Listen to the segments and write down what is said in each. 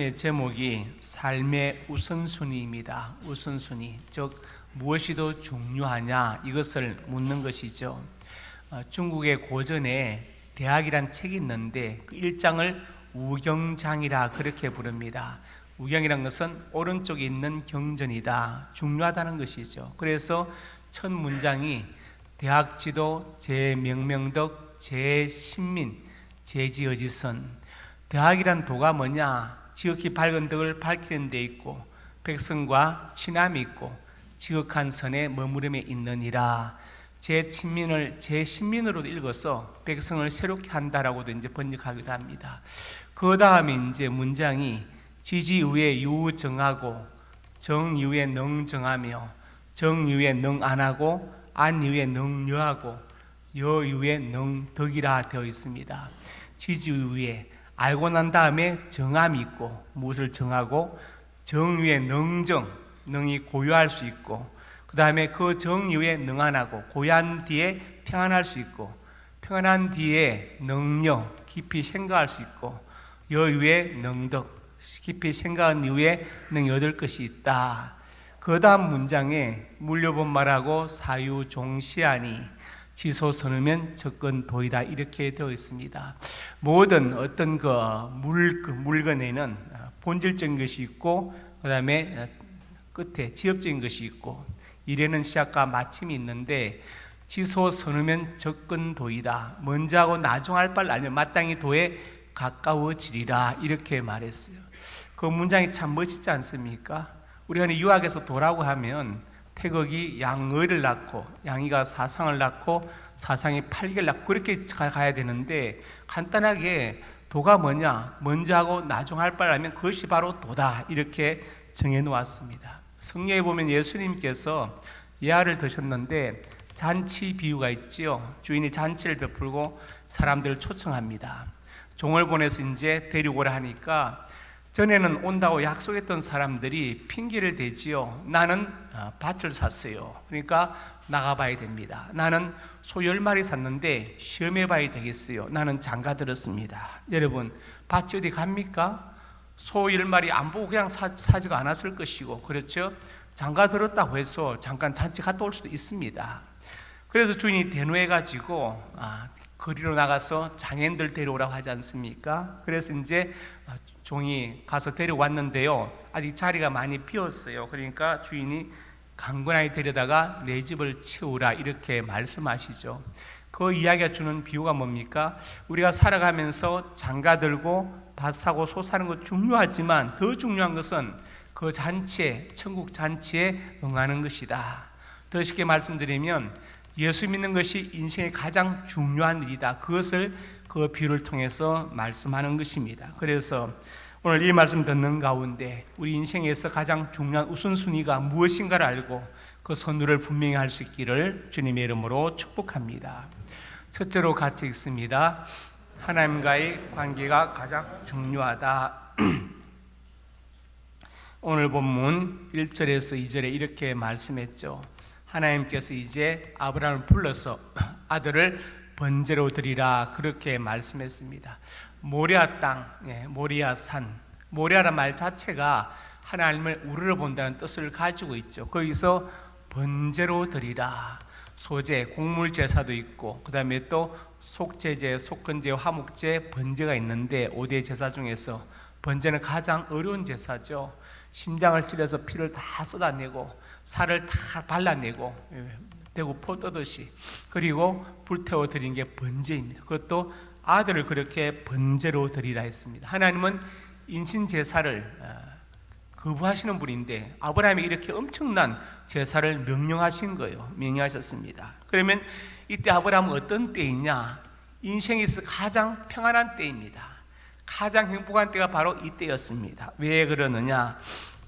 말씀의 제목이 삶의 우선순위입니다. 우선순위. 즉 무엇이 더 중요하냐 이것을 묻는 것이죠. 어, 중국의 고전에 대학이란 책이 있는데 그 일장을 우경장이라 그렇게 부릅니다. 우경이란 것은 오른쪽에 있는 경전이다. 중요하다는 것이죠. 그래서 첫 문장이 대학 지도 제명명덕 제신민 제지어지선 대학이란 도가 뭐냐? 지극히 밝은 덕을 밝히는 데 있고 백성과 친함이 있고 지극한 선에 머무름에 있느니라. 제 친민을 제 신민으로 읽어서 백성을 새롭게 한다라고도 이제 번역하기도 합니다. 그 다음에 이제 문장이 지지 이후에 유 정하고 정 이후에 능 정하며 정 이후에 능 안 하고 안 이후에 능 여하고 여 이후에 능 덕이라 되어 있습니다. 지지 이후에 알고 난 다음에 정함이 있고 무엇을 정하고 정 위에 능정 능이 고요할 수 있고 그 다음에 그정 이후에 능안하고 고요한 뒤에 평안할 수 있고 평안한 뒤에 능력 깊이 생각할 수 있고 여 위에 능덕 깊이 생각한 이후에 능 얻을 것이 있다. 그 다음 문장에 물려본 말하고 사유 종시하니 지소 선으면 접근 도이다 이렇게 되어 있습니다. 모든 어떤 그 물, 그 물건에는 본질적인 것이 있고 그 다음에 끝에 지엽적인 것이 있고 이래는 시작과 마침이 있는데 지소 선으면 접근 도이다. 먼저 하고 나중 할 바를 아니면 마땅히 도에 가까워지리라 이렇게 말했어요. 그 문장이 참 멋있지 않습니까? 우리가 유학에서 도라고 하면 태극이 양의를 낳고 양이가 사상을 낳고 사상이 팔기를 낳고 그렇게 가야 되는데 간단하게 도가 뭐냐 먼저 하고 나중 할 바라면 그것이 바로 도다 이렇게 정해 놓았습니다. 성경에 보면 예수님께서 예화를 드셨는데 잔치 비유가 있지요. 주인이 잔치를 베풀고 사람들을 초청합니다. 종을 보내서 이제 데리고 오라 하니까 전에는 온다고 약속했던 사람들이 핑계를 대지요. 나는 어, 밭을 샀어요. 그러니까 나가봐야 됩니다. 나는 소열 마리 샀는데 시험해봐야 되겠어요. 나는 장가 들었습니다. 여러분 밭이 어디 갑니까? 소열 마리 안 보고 그냥 사, 사지가 않았을 것이고 그렇죠? 장가 들었다고 해서 잠깐 잔치 갔다 올 수도 있습니다. 그래서 주인이 대노해가지고 아, 거리로 나가서 장인들 데려오라고 하지 않습니까? 그래서 이제 종이 가서 데려왔는데요. 아직 자리가 많이 비었어요. 그러니까 주인이 강건하게 데려다가 내 집을 채우라 이렇게 말씀하시죠. 그 이야기가 주는 비유가 뭡니까? 우리가 살아가면서 장가 들고 밭 사고 소 사는 것 중요하지만 더 중요한 것은 그 잔치에 천국 잔치에 응하는 것이다. 더 쉽게 말씀드리면 예수 믿는 것이 인생의 가장 중요한 일이다. 그것을 그 비유를 통해서 말씀하는 것입니다. 그래서 오늘 이 말씀 듣는 가운데 우리 인생에서 가장 중요한 우선순위가 무엇인가를 알고 그 선두를 분명히 할 수 있기를 주님의 이름으로 축복합니다. 첫째로 같이 읽습니다. 하나님과의 관계가 가장 중요하다. 오늘 본문 1절에서 2절에 이렇게 말씀했죠. 하나님께서 이제 아브라함을 불러서 아들을 번제로 드리라 그렇게 말씀했습니다. 모리아 땅, 예, 모리아 산, 모리아란 말 자체가 하나님을 우러러 본다는 뜻을 가지고 있죠. 거기서 번제로 드리라. 소제, 곡물 제사도 있고, 그 다음에 또 속제제, 속건제, 화목제, 번제가 있는데 5대 제사 중에서 번제는 가장 어려운 제사죠. 심장을 찔러서 피를 다 쏟아내고 살을 다 발라내고 예, 대고 포 떠듯이 그리고 불태워 드린 게 번제입니다. 그것도 아들을 그렇게 번제로 드리라 했습니다. 하나님은 인신 제사를 어, 거부하시는 분인데 아브라함이 이렇게 엄청난 제사를 명령하신 거예요. 명령하셨습니다. 그러면 이때 아브라함은 어떤 때이냐? 인생에서 가장 평안한 때입니다. 가장 행복한 때가 바로 이때였습니다. 왜 그러느냐?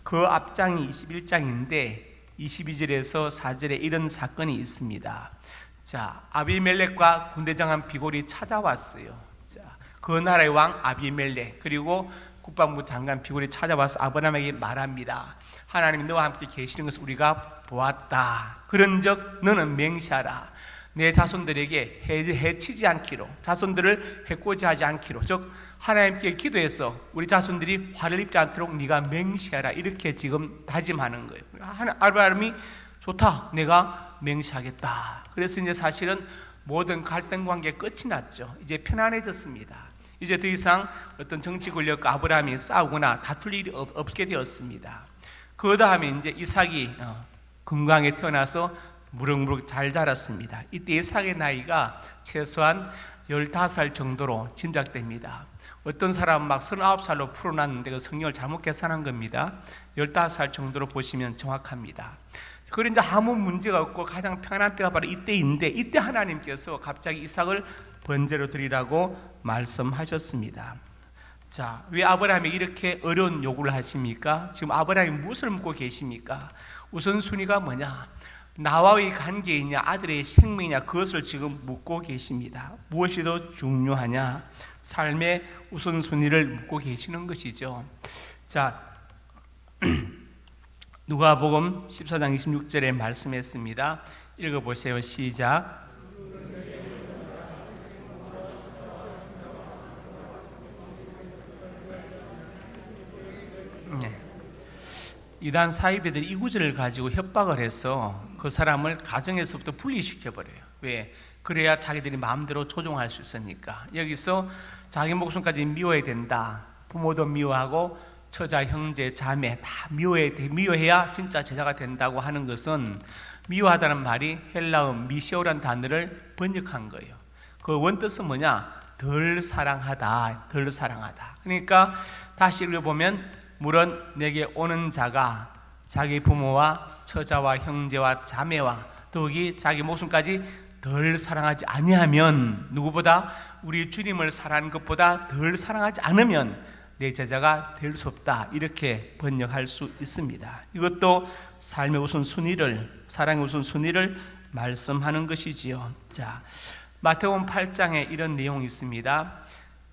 그 앞장이 21장인데 22절에서 4절에 이런 사건이 있습니다. 자, 아비멜렉과 군대장한 비골이 찾아왔어요. 자, 그 나라의 왕 아비멜렉 그리고 국방부 장관 비골이 찾아와서 아브라함에게 말합니다. 하나님이 너와 함께 계시는 것을 우리가 보았다. 그런즉 너는 맹세하라. 내 자손들에게 해, 해치지 않기로 자손들을 해코지하지 않기로 즉 하나님께 기도해서 우리 자손들이 화를 입지 않도록 네가 맹시하라 이렇게 지금 다짐하는 거예요. 아브라함이 좋다 내가 맹시하겠다. 그래서 이제 사실은 모든 갈등 관계 끝이 났죠. 이제 편안해졌습니다. 이제 더 이상 어떤 정치 권력과 아브라함이 싸우거나 다툴 일이 없, 없게 되었습니다. 그 다음에 이제 이삭이 어, 건강에 태어나서 무럭무럭 잘 자랐습니다. 이때 이삭의 나이가 최소한 15살 정도로 짐작됩니다. 어떤 사람은 막 39살로 풀어놨는데 그 성령을 잘못 계산한 겁니다. 15살 정도로 보시면 정확합니다. 그런 이제 아무 문제가 없고 가장 편안한 때가 바로 이때인데 이때 하나님께서 갑자기 이삭을 번제로 드리라고 말씀하셨습니다. 자, 왜 아브라함이 이렇게 어려운 요구를 하십니까? 지금 아브라함이 무엇을 묻고 계십니까? 우선순위가 뭐냐? 나와의 관계이냐, 아들의 생명이냐, 그것을 지금 묻고 계십니다. 무엇이 더 중요하냐? 삶의 우선순위를 묻고 계시는 것이죠. 자, 누가복음 14장 26절에 말씀했습니다. 읽어 보세요. 시작. 네. 이단 사이비들이 이 구절을 가지고 협박을 해서 그 사람을 가정에서부터 분리시켜 버려요. 왜? 그래야 자기들이 마음대로 조종할 수 있으니까. 여기서 자기 목숨까지 미워야 된다. 부모도 미워하고 처자, 형제, 자매 다 미워해 미워해야 진짜 제자가 된다고 하는 것은 미워하다는 말이 헬라어 미시오란 단어를 번역한 거예요. 그 원뜻은 뭐냐? 덜 사랑하다, 덜 사랑하다. 그러니까 다시 읽어보면 물론 내게 오는 자가 자기 부모와 처자와 형제와 자매와 더욱이 자기 목숨까지 덜 사랑하지 아니하면 누구보다 우리 주님을 사랑하는 것보다 덜 사랑하지 않으면 내 제자가 될 수 없다 이렇게 번역할 수 있습니다. 이것도 삶의 우선 순위를 사랑의 우선 순위를 말씀하는 것이지요. 자 마태복음 8장에 이런 내용이 있습니다.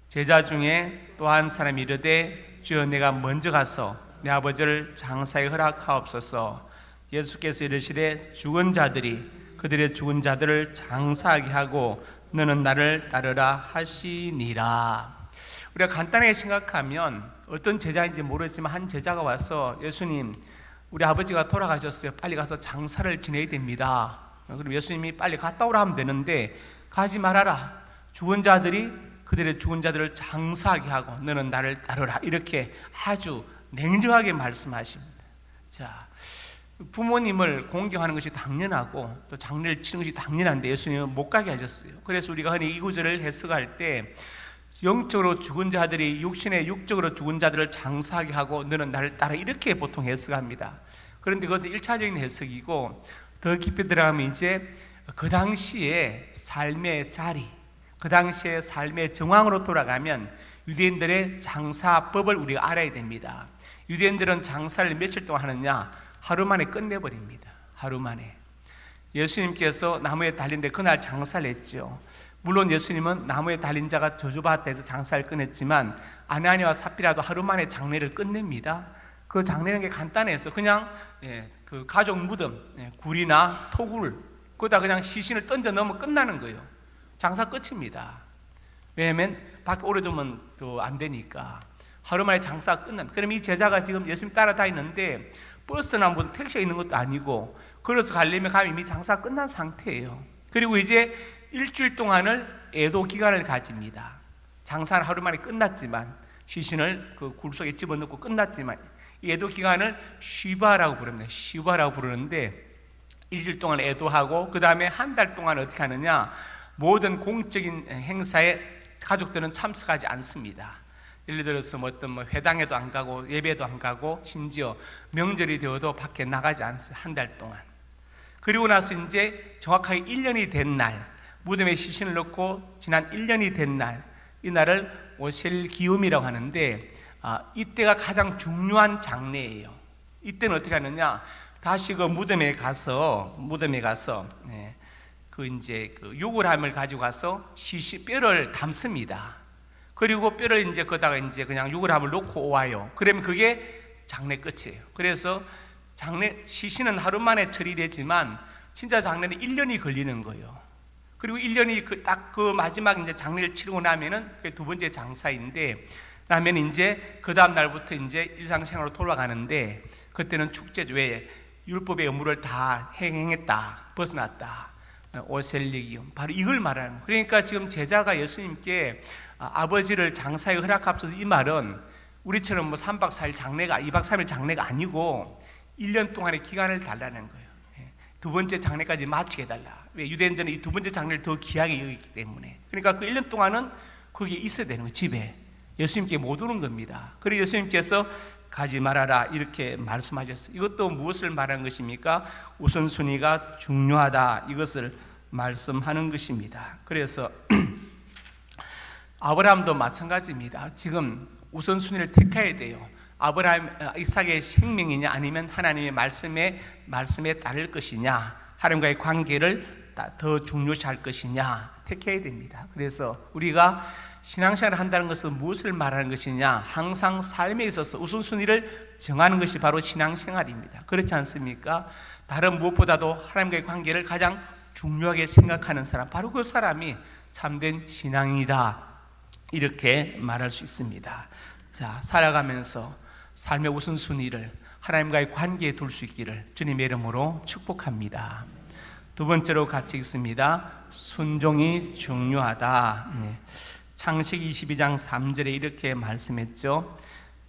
제자 중에 또한 사람이 이르되 주여 내가 먼저 가서 내 아버지를 장사에 허락하옵소서. 예수께서 이르시되 죽은 자들이 그들의 죽은 자들을 장사하게 하고 너는 나를 따르라 하시니라. 우리가 간단하게 생각하면 어떤 제자인지 모르지만 한 제자가 와서 예수님 우리 아버지가 돌아가셨어요. 빨리 가서 장사를 지내야 됩니다. 그럼 예수님이 빨리 갔다 오라 하면 되는데 가지 말아라. 죽은 자들이 그들의 죽은 자들을 장사하게 하고 너는 나를 따르라. 이렇게 아주 냉정하게 말씀하십니다. 자, 부모님을 공경하는 것이 당연하고 또 장례를 치는 것이 당연한데 예수님은 못 가게 하셨어요. 그래서 우리가 흔히 이 구절을 해석할 때 영적으로 죽은 자들이 육신의 육적으로 죽은 자들을 장사하게 하고 너는 나를 따라 이렇게 보통 해석합니다. 그런데 그것은 일차적인 해석이고 더 깊이 들어가면 이제 그 당시에 삶의 자리, 그 당시의 삶의 정황으로 돌아가면 유대인들의 장사법을 우리가 알아야 됩니다. 유대인들은 장사를 며칠 동안 하느냐? 하루 만에 끝내버립니다. 하루 만에. 예수님께서 나무에 달린데 그날 장사를 했죠. 물론 예수님은 나무에 달린 자가 저주받았다 해서 장사를 끝냈지만 아나니와 삽비라도 하루 만에 장례를 끝냅니다. 그 장례는 게 간단해서 그냥 예, 그 가족 무덤 예, 굴이나 토굴 거기다 그냥 시신을 던져 넣으면 끝나는 거예요. 장사 끝입니다. 왜냐하면 밖에 오래 두면 또 안 되니까 하루 만에 장사 끝납니다. 그럼 이 제자가 지금 예수님 따라다니는데 버스나 뭐 택시가 있는 것도 아니고 걸어서 가려면 가면 이미 장사 끝난 상태예요. 그리고 이제 일주일 동안을 애도 기간을 가집니다. 장사는 하루 만에 끝났지만 시신을 그 굴 속에 집어넣고 끝났지만 이 애도 기간을 쉬바라고 부릅니다. 쉬바라고 부르는데 일주일 동안 애도하고 그 다음에 한 달 동안 어떻게 하느냐 모든 공적인 행사에 가족들은 참석하지 않습니다. 예를 들어서 뭐 어떤 뭐 회당에도 안 가고 예배도 안 가고 심지어 명절이 되어도 밖에 나가지 않습니다. 한 달 동안. 그리고 나서 이제 정확하게 1년이 된 날, 무덤에 시신을 넣고 지난 1년이 된 날, 이 날을 오셀 기움이라고 하는데 아, 이때가 가장 중요한 장례예요. 이때는 어떻게 하느냐? 다시 그 무덤에 가서 무덤에 가서 네, 그 이제 그 유골함을 가지고 가서 시시 뼈를 담습니다. 그리고 뼈를 이제 거다가 이제 그냥 유골함을 놓고 와요. 그러면 그게 장례 끝이에요. 그래서 장례 시신은 하루 만에 처리되지만 진짜 장례는 1년이 걸리는 거예요. 그리고 1년이 그 딱 그 마지막 이제 장례를 치르고 나면은 그게 두 번째 장사인데 나면 이제 그 다음 날부터 이제 일상생활로 돌아가는데 그때는 축제죠. 왜 율법의 의무를 다 행했다, 벗어났다. 오셀리기움 바로 이걸 말하는. 그러니까 지금 제자가 예수님께 아, 아버지를 장사에 허락합소서 이 말은 우리처럼 뭐 3박 4일 장례가 2박 3일 장례가 아니고 1년 동안의 기간을 달라는 거예요. 예. 두 번째 장례까지 마치게 달라. 왜 유대인들은 이 두 번째 장례를 더 귀하게 여기기 때문에. 그러니까 그 1년 동안은 거기에 있어야 되는 거예요. 집에. 예수님께 못 오는 겁니다. 그리고 예수님께서 가지 말아라 이렇게 말씀하셨어요. 이것도 무엇을 말하는 것입니까? 우선순위가 중요하다 이것을 말씀하는 것입니다. 그래서 아브라함도 마찬가지입니다. 지금 우선순위를 택해야 돼요. 아브라함 아, 이삭의 생명이냐 아니면 하나님의 말씀에 말씀에 따를 것이냐 하나님과의 관계를 더 중요시할 것이냐 택해야 됩니다. 그래서 우리가 신앙생활을 한다는 것은 무엇을 말하는 것이냐? 항상 삶에 있어서 우선순위를 정하는 것이 바로 신앙생활입니다. 그렇지 않습니까? 다른 무엇보다도 하나님과의 관계를 가장 중요하게 생각하는 사람, 바로 그 사람이 참된 신앙이다. 이렇게 말할 수 있습니다. 자, 살아가면서 삶의 우선순위를 하나님과의 관계에 둘 수 있기를 주님의 이름으로 축복합니다. 두 번째로 같이 있습니다. 순종이 중요하다. 네. 창세기 22장 3절에 이렇게 말씀했죠.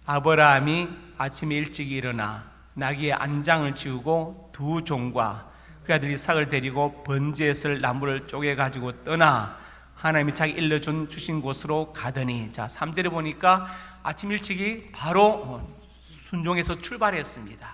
아브라함이 아침에 일찍 일어나 나귀의 안장을 지우고 두 종과 그 아들 이삭을 데리고 번제에서 나무를 쪼개 가지고 떠나 하나님이 자기 일러준 주신 곳으로 가더니 자 3절에 보니까 아침 일찍이 바로 순종해서 출발했습니다.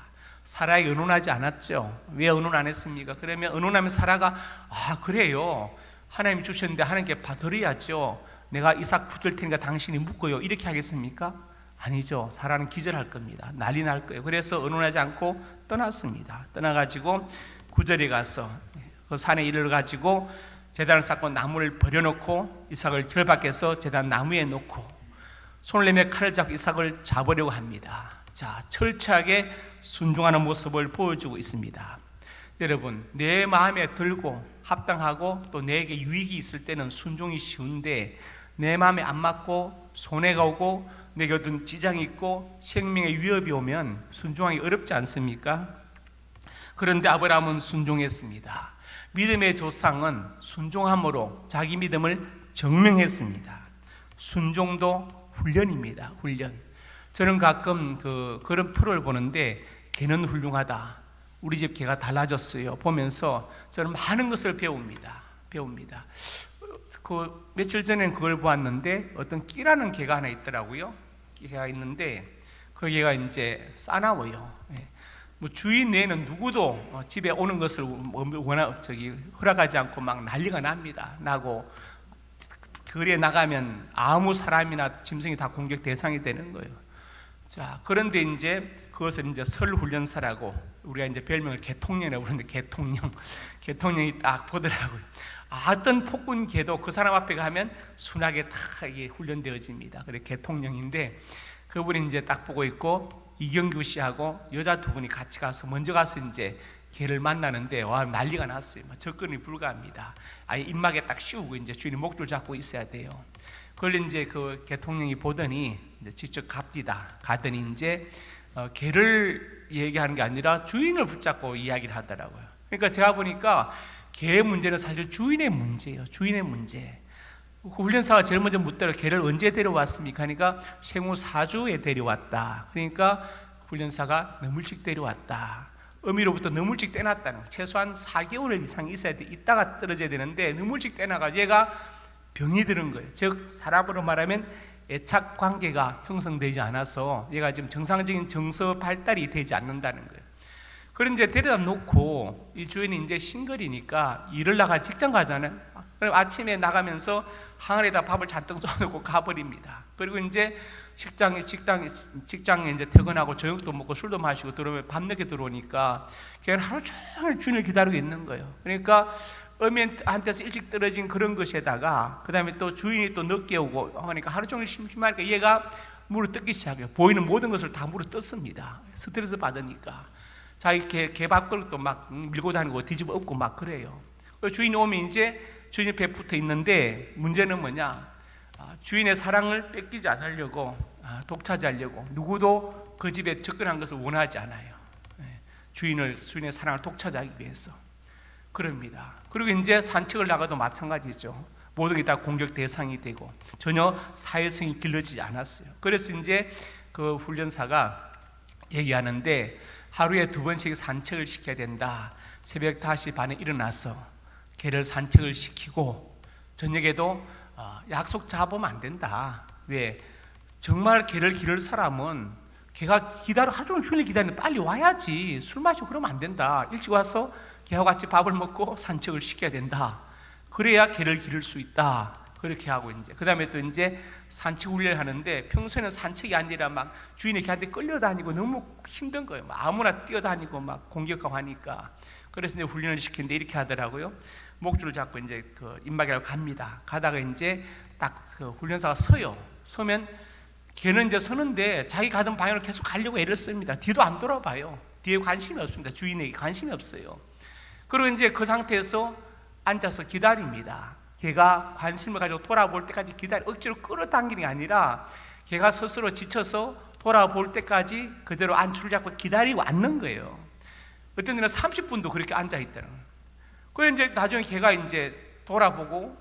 사라에 의논하지 않았죠. 왜 의논 안 했습니까? 그러면 의논하면 사라가 아 그래요. 하나님 주셨는데 하나님께 받으려야죠. 내가 이삭 붙을 테니까 당신이 묶어요. 이렇게 하겠습니까? 아니죠. 사라는 기절할 겁니다. 난리 날 거예요. 그래서 의논하지 않고 떠났습니다. 떠나가지고 구절에 가서 그 산에 이르러 가지고 재단을 쌓고 나무를 버려놓고 이삭을 결박해서 재단 나무에 놓고 손을 내며 칼을 잡고 이삭을 잡으려고 합니다. 자, 철저하게 순종하는 모습을 보여주고 있습니다. 여러분, 내 마음에 들고 합당하고 또 내게 유익이 있을 때는 순종이 쉬운데 내 마음에 안 맞고 손해가 오고 내게 어떤 지장이 있고 생명의 위협이 오면 순종하기 어렵지 않습니까? 그런데 아브라함은 순종했습니다. 믿음의 조상은 순종함으로 자기 믿음을 증명했습니다. 순종도 훈련입니다. 훈련. 저는 가끔 그 그런 프로를 보는데 개는 훌륭하다. 우리 집 개가 달라졌어요. 보면서 저는 많은 것을 배웁니다. 배웁니다. 그 며칠 전에 그걸 보았는데 어떤 끼라는 개가 하나 있더라고요. 개가 있는데 그 개가 이제 싸나워요. 예. 뭐 주인 내에는 누구도 어, 집에 오는 것을 원하 저기 허락하지 않고 막 난리가 납니다. 나고 거리에 나가면 아무 사람이나 짐승이 다 공격 대상이 되는 거예요. 자 그런데 이제 그것을 이제 설 훈련사라고 우리가 이제 별명을 개통령이라고 부르는데 개통령 개통령이 딱 보더라고요. 어떤 폭군 개도 그 사람 앞에 가면 순하게 다 훈련되어집니다. 그래 개통령인데 그분이 이제 딱 보고 있고 이경규 씨하고 여자 두 분이 같이 가서 먼저 가서 이제 개를 만나는데 와 난리가 났어요. 접근이 불가합니다. 아예 입막에 딱 씌우고 이제 주인이 목줄 잡고 있어야 돼요. 그걸 이제 그 개통령이 보더니 직접 갑디다 가더니 이제 어, 개를 얘기하는 게 아니라 주인을 붙잡고 이야기를 하더라고요. 그러니까 제가 보니까 개의 문제는 사실 주인의 문제예요. 주인의 문제. 그 훈련사가 제일 먼저 묻더라. 개를 언제 데려왔습니까? 그러니까 생후 4주에 데려왔다. 그러니까 훈련사가 일찍 데려왔다. 어미로부터 일찍 떼놨다는 거. 최소한 4개월 이상 있어야 돼. 있다가 떨어져야 되는데 일찍 떼나가 얘가 병이 드는 거예요. 즉 사람으로 말하면 애착 관계가 형성되지 않아서 얘가 지금 정상적인 정서 발달이 되지 않는다는 거예요. 그런 이제 데려다 놓고 이 주인이 이제 싱글이니까 일을 나가 직장 가잖아요. 그럼 아침에 나가면서 항아리에다 밥을 잔뜩 쏘놓고 가버립니다. 그리고 이제 식장에 직장 직장에 이제 퇴근하고 저녁도 먹고 술도 마시고 들어오면 밤늦게 들어오니까 걔는 하루 종일 주인을 기다리고 있는 거예요. 그러니까 어미한테서 일찍 떨어진 그런 것에다가 그 다음에 또 주인이 또 늦게 오고 하니까 하루 종일 심심하니까 얘가 물을 뜯기 시작해요. 보이는 모든 것을 다 물을 뜯습니다. 스트레스 받으니까. 자기 개, 개 밥그릇도 막 밀고 다니고 뒤집어 엎고 막 그래요. 주인이 오면 이제 주인 옆에 붙어 있는데 문제는 뭐냐? 아, 주인의 사랑을 뺏기지 않으려고 아, 독차지하려고 누구도 그 집에 접근한 것을 원하지 않아요. 예, 주인을 주인의 사랑을 독차지하기 위해서 그럽니다. 그리고 이제 산책을 나가도 마찬가지죠. 모든 게 다 공격 대상이 되고 전혀 사회성이 길러지지 않았어요. 그래서 이제 그 훈련사가 얘기하는데 하루에 두 번씩 산책을 시켜야 된다. 새벽 5시 반에 일어나서 개를 산책을 시키고 저녁에도 어, 약속 잡으면 안 된다. 왜? 정말 개를 기를 사람은 개가 기다려 하루 종일 주인을 기다리는데 빨리 와야지. 술 마시고 그러면 안 된다. 일찍 와서 개와 같이 밥을 먹고 산책을 시켜야 된다. 그래야 개를 기를 수 있다. 그렇게 하고 이제 그 다음에 또 이제 산책 훈련을 하는데 평소에는 산책이 아니라 막 주인의 개한테 끌려다니고 너무 힘든 거예요. 막 아무나 뛰어다니고 막 공격하고 하니까 그래서 이제 훈련을 시키는데 이렇게 하더라고요. 목줄을 잡고 이제 그 입막이라고 갑니다. 가다가 이제 딱 그 훈련사가 서요. 서면 걔는 이제 서는데 자기 가던 방향으로 계속 가려고 애를 씁니다. 뒤도 안 돌아봐요. 뒤에 관심이 없습니다. 주인에게 관심이 없어요. 그리고 이제 그 상태에서 앉아서 기다립니다. 걔가 관심을 가지고 돌아볼 때까지 기다려 억지로 끌어당기는 게 아니라 걔가 스스로 지쳐서 돌아볼 때까지 그대로 안줄을 잡고 기다리고 앉는 거예요. 어떤 데는 30분도 그렇게 앉아 있다는. 그래 이제 나중에 걔가 이제 돌아보고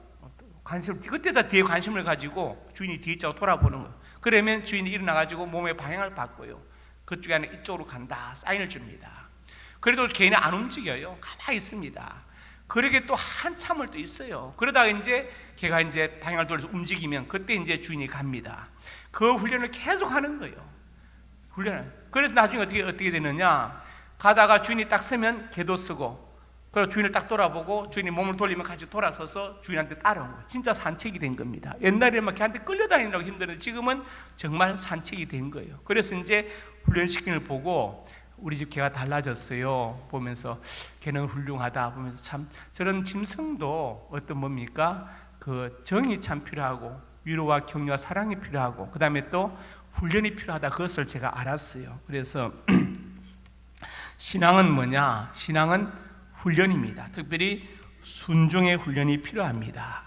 관심 그때다 뒤에 관심을 가지고 주인이 뒤에 있자고 돌아보는 거예요. 그러면 주인이 일어나 가지고 몸의 방향을 바꿔요. 그쪽이 아니라 이쪽으로 간다. 사인을 줍니다. 그래도 개인이 안 움직여요. 가만히 있습니다. 그렇게 또 한참을 또 있어요. 그러다가 이제 걔가 이제 방향을 돌려서 움직이면 그때 이제 주인이 갑니다. 그 훈련을 계속 하는 거예요. 훈련을. 그래서 나중에 어떻게 어떻게 되느냐? 가다가 주인이 딱 서면 개도 쓰고 그리고 주인을 딱 돌아보고 주인이 몸을 돌리면 같이 돌아서서 주인한테 따라온 거예요. 진짜 산책이 된 겁니다. 옛날에는 막 걔한테 끌려다니느라고 힘드는데 지금은 정말 산책이 된 거예요. 그래서 이제 훈련시키는 걸 보고 우리 집 개가 달라졌어요. 보면서 개는 훌륭하다 보면서 참 저런 짐승도 어떤 뭡니까? 그 정이 참 필요하고 위로와 격려와 사랑이 필요하고 그 다음에 또 훈련이 필요하다 그것을 제가 알았어요. 그래서 신앙은 뭐냐? 신앙은 훈련입니다. 특별히 순종의 훈련이 필요합니다.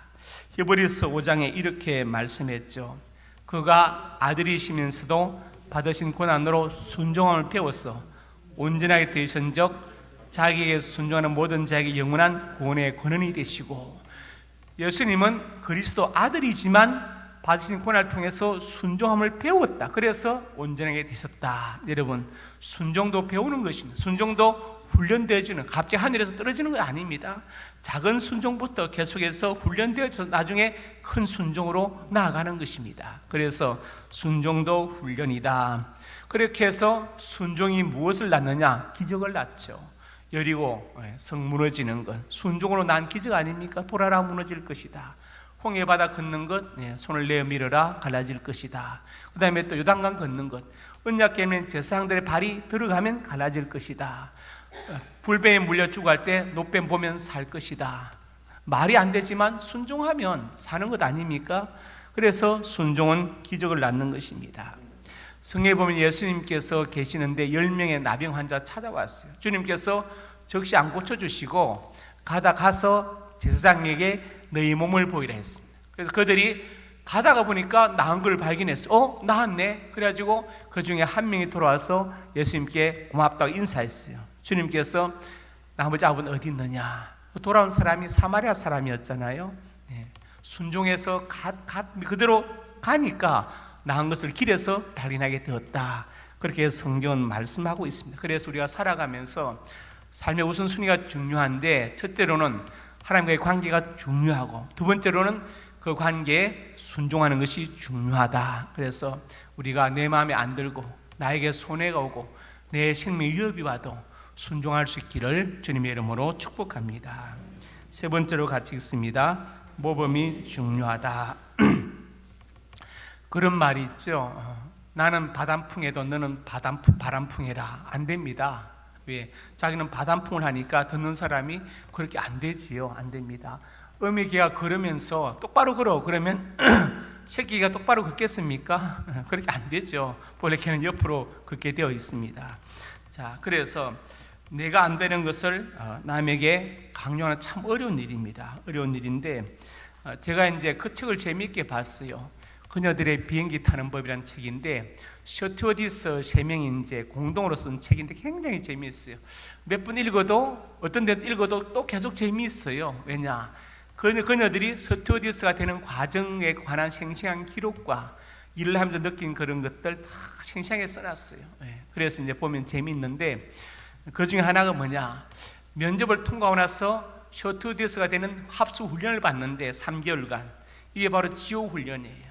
히브리서 5장에 이렇게 말씀했죠. 그가 아들이시면서도 받으신 고난으로 순종함을 배웠어. 온전하게 되신적 자기에게 순종하는 모든 자에게 영원한 구원의 권한이 되시고 예수님은 그리스도 아들이지만 받으신 고난을 통해서 순종함을 배웠다. 그래서 온전하게 되셨다. 여러분, 순종도 배우는 것입니다. 순종도 훈련되어지는 갑자기 하늘에서 떨어지는 거 아닙니다. 작은 순종부터 계속해서 훈련되어서 나중에 큰 순종으로 나아가는 것입니다. 그래서 순종도 훈련이다. 그렇게 해서 순종이 무엇을 낳느냐? 기적을 낳죠. 여리고 예, 성 무너지는 것 순종으로 난 기적 아닙니까? 돌아라 무너질 것이다. 홍해 바다 걷는 것 예, 손을 내어 밀어라 갈라질 것이다. 그 다음에 또 요단강 걷는 것 언약 깨면 제사장들의 발이 들어가면 갈라질 것이다. 어, 불뱀에 물려 죽을 때 노뱀 보면 살 것이다. 말이 안 되지만 순종하면 사는 것 아닙니까? 그래서 순종은 기적을 낳는 것입니다. 성에 보면 예수님께서 계시는데 10명의 나병 환자 찾아왔어요. 주님께서 적시 안 고쳐주시고 가다 가서 제사장에게 너희 몸을 보이라 했습니다. 그래서 그들이 가다가 보니까 나은 걸 발견했어. 어, 나았네. 그래가지고 그 중에 한 명이 돌아와서 예수님께 고맙다고 인사했어요. 주님께서 나머지 아버는 어디 있느냐? 돌아온 사람이 사마리아 사람이었잖아요. 네. 순종해서 가, 가, 그대로 가니까 나은 것을 길에서 발견하게 되었다. 그렇게 성경은 말씀하고 있습니다. 그래서 우리가 살아가면서 삶의 우선순위가 중요한데 첫째로는 하나님과의 관계가 중요하고 두 번째로는 그 관계에 순종하는 것이 중요하다. 그래서 우리가 내 마음에 안 들고 나에게 손해가 오고 내 생명 위협이 와도 순종할 수 있기를 주님의 이름으로 축복합니다. 세 번째로 같이 읽습니다. 모범이 중요하다. 그런 말이 있죠. 어, 나는 바람풍에도 너는 바람풍, 바람풍해라. 안 됩니다. 왜? 자기는 바람풍을 하니까 듣는 사람이 그렇게 안 되지요. 안 됩니다. 어미개가 걸으면서 똑바로 걸어. 그러면 새끼가 똑바로 걷겠습니까? 그렇게 안 되죠. 원래 걔는 옆으로 걷게 되어 있습니다. 자, 그래서 내가 안 되는 것을 어, 남에게 강요하는 참 어려운 일입니다. 어려운 일인데 어, 제가 이제 그 책을 재미있게 봤어요. 그녀들의 비행기 타는 법이라는 책인데 셔티어디스 세 명이 이제 공동으로 쓴 책인데 굉장히 재미있어요. 몇 번 읽어도 어떤 데 읽어도 또 계속 재미있어요. 왜냐? 그- 그녀들이 스튜어디스가 되는 과정에 관한 생생한 기록과 일을 하면서 느낀 그런 것들 다 생생하게 써놨어요. 예. 그래서 이제 보면 재미있는데 그 중에 하나가 뭐냐? 면접을 통과하고 나서 셔튜어디스가 되는 합수 훈련을 받는데 3개월간 이게 바로 지오 훈련이에요.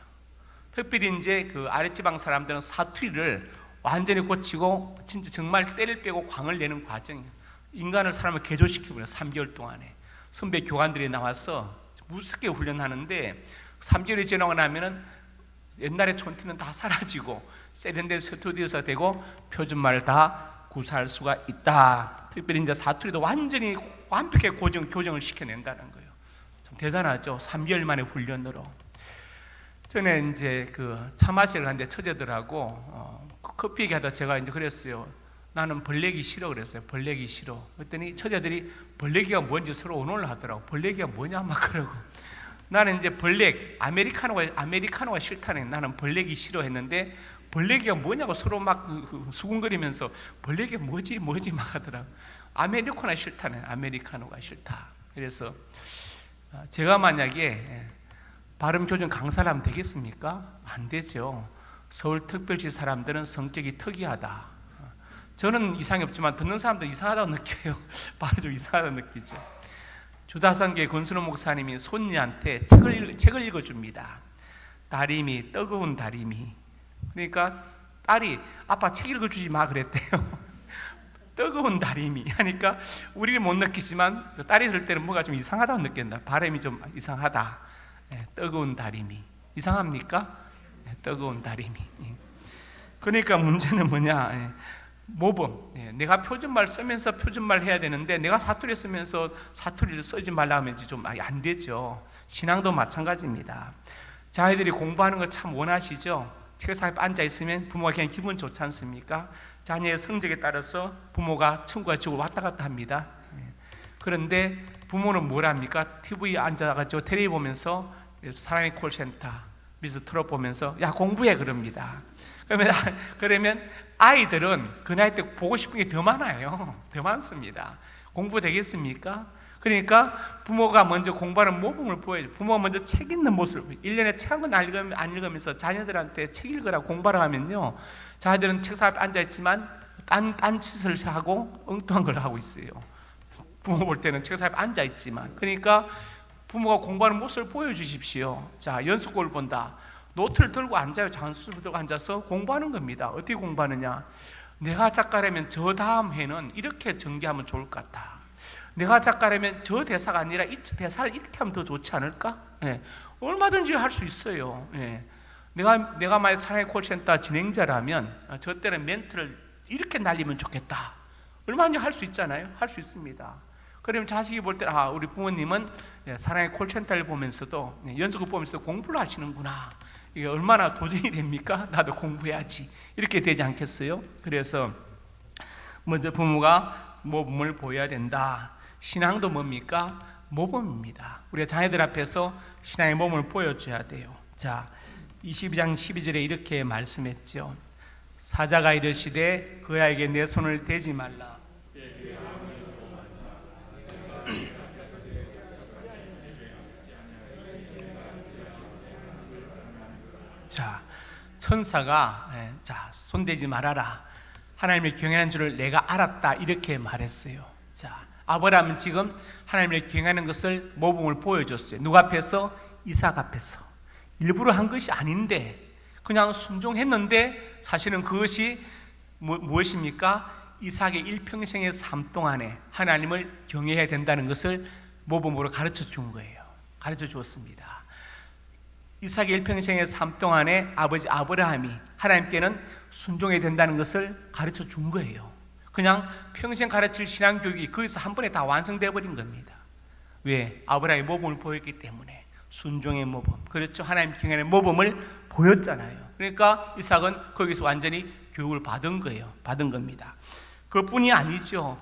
특별히 이제 그 아랫지방 사람들은 사투리를 완전히 고치고 진짜 정말 때를 빼고 광을 내는 과정이에요. 인간을 사람을 개조시키고요. 3개월 동안에 선배 교관들이 나와서 무섭게 훈련하는데 3개월이 지나고 나면은 옛날의 촌티는 다 사라지고 세련된 스튜디오가 되고 표준말을 다 구사할 수가 있다. 특별히 이제 사투리도 완전히 완벽하게 고정 교정을 시켜낸다는 거예요. 참 대단하죠. 3개월 만에 훈련으로. 전에 이제 그 차 마시러 갔는데 처제들하고 어, 커피 얘기하다 제가 이제 그랬어요. 나는 벌레기 싫어 그랬어요. 벌레기 싫어. 그랬더니 처제들이 벌레기가 뭔지 서로 언어를 하더라고. 벌레기가 뭐냐 막 그러고. 나는 이제 벌렉 아메리카노가 아메리카노가 싫다네. 나는 벌레기 싫어했는데 벌레기가 뭐냐고 서로 막 그- 그 수군거리면서 벌레기가 뭐지 뭐지 막 하더라고. 아메리카노 싫다네. 아메리카노가 싫다. 그래서 아, 제가 만약에 예, 발음 교정 강사를 하면 되겠습니까? 안 되죠. 서울특별시 사람들은 성격이 특이하다. 저는 이상이 없지만 듣는 사람도 이상하다고 느껴요. 바로 좀 이상하다고 느끼죠. 주다산교회 권순호 목사님이 손녀한테 책을, 읽- 책을 읽어줍니다. 다리미, 뜨거운 다리미. 그러니까 딸이 아빠 책 읽어주지 마 그랬대요. 뜨거운 다리미 하니까 우리는 못 느끼지만 딸이 들 때는 뭐가 좀 이상하다고 느낀다. 발음이 좀 이상하다. 예, 뜨거운 다리미. 이상합니까? 예, 뜨거운 다리미. 예. 그러니까 문제는 뭐냐? 예, 모범. 예, 내가 표준말 쓰면서 표준말 해야 되는데 내가 사투리 쓰면서 사투리를 쓰지 말라 하면 좀 안 되죠. 신앙도 마찬가지입니다. 자녀들이 공부하는 거참 원하시죠? 책상에 앉아 있으면 부모가 그냥 기분 좋지 않습니까? 자녀의 성적에 따라서 부모가 친구가 집으로 왔다 갔다 합니다. 예. 그런데 부모는 뭘 합니까? TV에 앉아가지고 텔레비 보면서 사랑의 콜센터 미스 트롯 보면서 야 공부해 그럽니다. 그러면 그러면 아이들은 그 나이 때 보고 싶은 게 더 많아요. 더 많습니다. 공부 되겠습니까? 그러니까 부모가 먼저 공부하는 모범을 보여줘. 부모가 먼저 책 읽는 모습을 1년에 책한권안 읽으면서 자녀들한테 책 읽으라 공부하라 하면요. 자녀들은 책상 앞에 앉아 있지만 딴, 딴 짓을 하고 엉뚱한 걸 하고 있어요. 부모 볼 때는 책상 앞에 앉아 있지만 그러니까 부모가 공부하는 모습을 보여주십시오. 자 연속골 본다. 노트를 들고 앉아요. 장수를 들고 앉아서 공부하는 겁니다. 어떻게 공부하느냐? 내가 작가라면 저 다음 해는 이렇게 전개하면 좋을 것 같다. 내가 작가라면 저 대사가 아니라 이 대사를 이렇게 하면 더 좋지 않을까? 예. 얼마든지 할 수 있어요. 예. 내가 내가 만약 사랑의 콜센터 진행자라면 아, 저 때는 멘트를 이렇게 날리면 좋겠다. 얼마든지 할 수 있잖아요. 할 수 있습니다. 그러면 자식이 볼 때 아, 우리 부모님은 예, 사랑의 콜센터를 보면서도 예, 연속을 보면서 공부를 하시는구나. 이게 얼마나 도전이 됩니까? 나도 공부해야지. 이렇게 되지 않겠어요? 그래서 먼저 부모가 모범을 보여야 된다. 신앙도 뭡니까? 모범입니다. 우리가 자녀들 앞에서 신앙의 모범을 보여줘야 돼요. 자, 22장 12절에 이렇게 말씀했죠. 사자가 이르시되 그 아이에게 내 손을 대지 말라. 자, 천사가 예, 자, 손대지 말아라. 하나님을 경외하는 줄을 내가 알았다. 이렇게 말했어요. 자, 아브라함은 지금 하나님을 경외하는 것을 모범을 보여줬어요. 누구 앞에서? 이삭 앞에서. 일부러 한 것이 아닌데 그냥 순종했는데 사실은 그것이 무, 무엇입니까? 이삭의 일평생의 삶 동안에 하나님을 경외해야 된다는 것을 모범으로 가르쳐 준 거예요. 가르쳐 주었습니다. 이삭의 일평생의 삶 동안에 아버지 아브라함이 하나님께는 순종해야 된다는 것을 가르쳐 준 거예요. 그냥 평생 가르칠 신앙 교육이 거기서 한 번에 다 완성돼 버린 겁니다. 왜? 아브라함의 모범을 보였기 때문에 순종의 모범. 그렇죠. 하나님 경외의 모범을 보였잖아요. 그러니까 이삭은 거기서 완전히 교육을 받은 거예요. 받은 겁니다. 그뿐이 아니죠.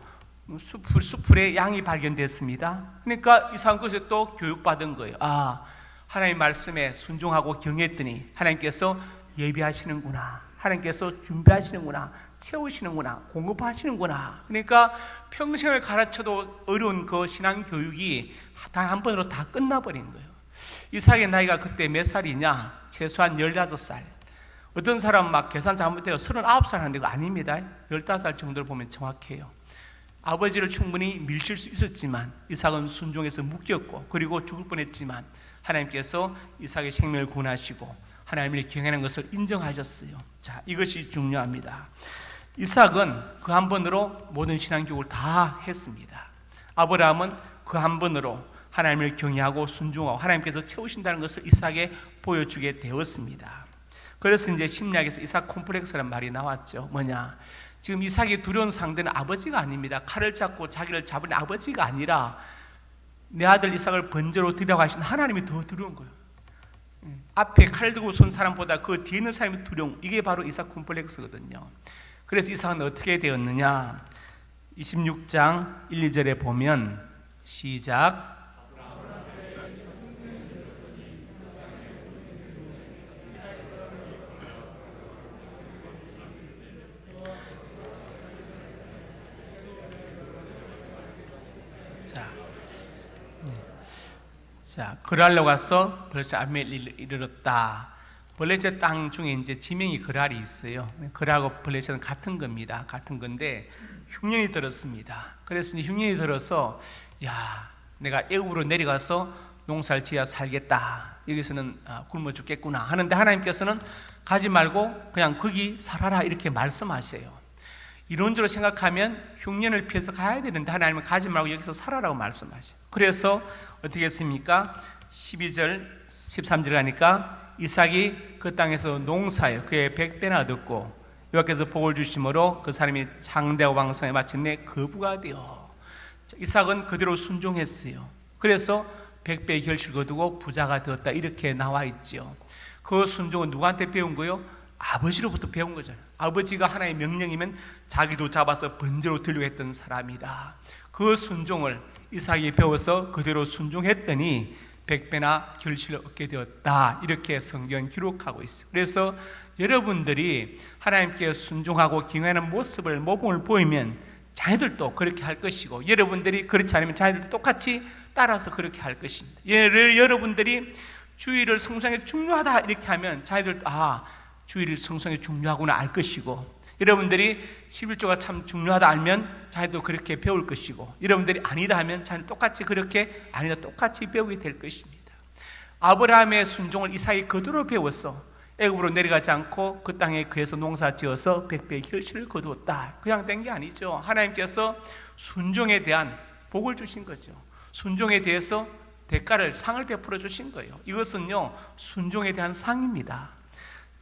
수풀, 수풀에 양이 발견됐습니다. 그러니까 이상한 것에 또 교육받은 거예요. 아, 하나님 말씀에 순종하고 경했더니 하나님께서 예비하시는구나. 하나님께서 준비하시는구나. 채우시는구나. 공급하시는구나. 그러니까 평생을 가르쳐도 어려운 그 신앙 교육이 단 한 번으로 다 끝나버린 거예요. 이삭의 나이가 그때 몇 살이냐? 최소한 15살. 어떤 사람 막 계산 잘못해요. 39살 하는데 그거 아닙니다. 15살 정도를 보면 정확해요. 아버지를 충분히 밀칠 수 있었지만 이삭은 순종해서 묶였고 그리고 죽을 뻔했지만 하나님께서 이삭의 생명을 구원하시고 하나님을 경외하는 것을 인정하셨어요. 자, 이것이 중요합니다. 이삭은 그 한 번으로 모든 신앙 교육을 다 했습니다. 아브라함은 그 한 번으로 하나님을 경외하고 순종하고 하나님께서 채우신다는 것을 이삭에 보여주게 되었습니다. 그래서 이제 심리학에서 이삭 콤플렉스라는 말이 나왔죠. 뭐냐? 지금 이삭이 두려운 상대는 아버지가 아닙니다. 칼을 잡고 자기를 잡은 아버지가 아니라 내 아들 이삭을 번제로 드리라고 하신 하나님이 더 두려운 거예요. 예. 앞에 칼 들고 선 사람보다 그 뒤에 있는 사람이 두려운 이게 바로 이삭 콤플렉스거든요. 그래서 이삭은 어떻게 되었느냐? 26장 1, 2절에 보면 시작 자, 그랄로 가서 벌써 아멜 이르렀다. 벌레제 땅 중에 이제 지명이 그랄이 있어요. 그랄하고 벌레제는 같은 겁니다. 같은 건데 흉년이 들었습니다. 그래서 이제 흉년이 들어서 야, 내가 애굽으로 내려가서 농사를 지어 살겠다. 여기서는 아, 굶어 죽겠구나 하는데 하나님께서는 가지 말고 그냥 거기 살아라 이렇게 말씀하셔요. 이론적으로 생각하면 흉년을 피해서 가야 되는데 하나님은 가지 말고 여기서 살아라고 말씀하셔요. 그래서 어떻게 했습니까? 12절, 13절 가니까 이삭이 그 땅에서 농사에 그의 백배나 얻었고 여호와께서 복을 주심으로 그 사람이 장대와 왕성에 마침내 거부가 되어 이삭은 그대로 순종했어요. 그래서 백배의 결실 거두고 부자가 되었다 이렇게 나와 있죠. 그 순종은 누구한테 배운 거요? 아버지로부터 배운 거잖아요. 아버지가 하나의 명령이면 자기도 잡아서 번제로 들려 했던 사람이다. 그 순종을 이삭이 배워서 그대로 순종했더니 백배나 결실을 얻게 되었다. 이렇게 성경 기록하고 있어요. 그래서 여러분들이 하나님께 순종하고 경외하는 모습을 모범을 보이면 자녀들도 그렇게 할 것이고 여러분들이 그렇지 않으면 자녀들도 똑같이 따라서 그렇게 할 것입니다. 예를 여러분들이 주의를 성성에 중요하다 이렇게 하면 자녀들도 아 주의를 성성에 중요하구나 알 것이고 여러분들이 11조가 참 중요하다 알면 자기도 그렇게 배울 것이고 여러분들이 아니다 하면 자기 똑같이 그렇게 아니다 똑같이 배우게 될 것입니다. 아브라함의 순종을 이삭이 그대로 배웠어. 애굽으로 내려가지 않고 그 땅에 그에서 농사 지어서 백배의 결실을 거두었다. 그냥 된 게 아니죠. 하나님께서 순종에 대한 복을 주신 거죠. 순종에 대해서 대가를 상을 베풀어 주신 거예요. 이것은요 순종에 대한 상입니다.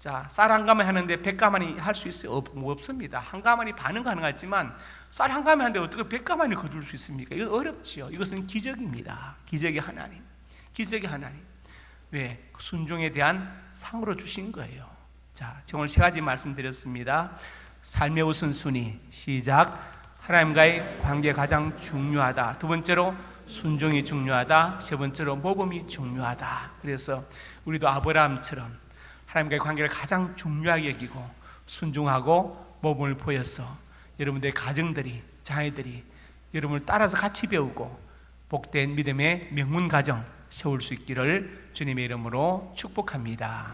자, 쌀 한 가마니 하는데 백 가마니 할 수 있어요? 없, 뭐 없습니다. 한 가마니 반은 가능하지만 쌀 한 가마니 하는데 어떻게 백 가마니 거둘 수 있습니까? 이거 어렵지요. 이것은 기적입니다. 기적의 하나님. 기적의 하나님. 왜? 순종에 대한 상으로 주신 거예요. 자, 오늘 세 가지 말씀드렸습니다. 삶의 우선순위. 시작. 하나님과의 관계가 가장 중요하다. 두 번째로 순종이 중요하다. 세 번째로 모범이 중요하다. 그래서 우리도 아브라함처럼 하나님과의 관계를 가장 중요하게 여기고 순종하고 모범을 보여서 여러분들의 가정들이 자녀들이 여러분을 따라서 같이 배우고 복된 믿음의 명문 가정 세울 수 있기를 주님의 이름으로 축복합니다.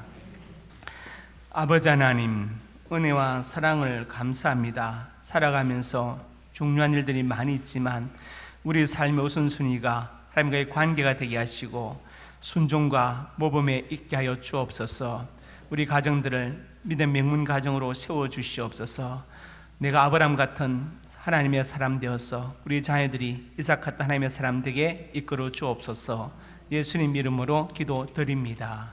아버지 하나님 은혜와 사랑을 감사합니다. 살아가면서 중요한 일들이 많이 있지만 우리 삶의 우선순위가 하나님과의 관계가 되게 하시고 순종과 모범에 있게 하여 주옵소서. 우리 가정들을 믿음 명문 가정으로 세워 주시옵소서. 내가 아브람 같은 하나님의 사람 되어서 우리 자녀들이 이삭 같은 하나님의 사람 되게 이끌어 주옵소서. 예수님 이름으로 기도드립니다.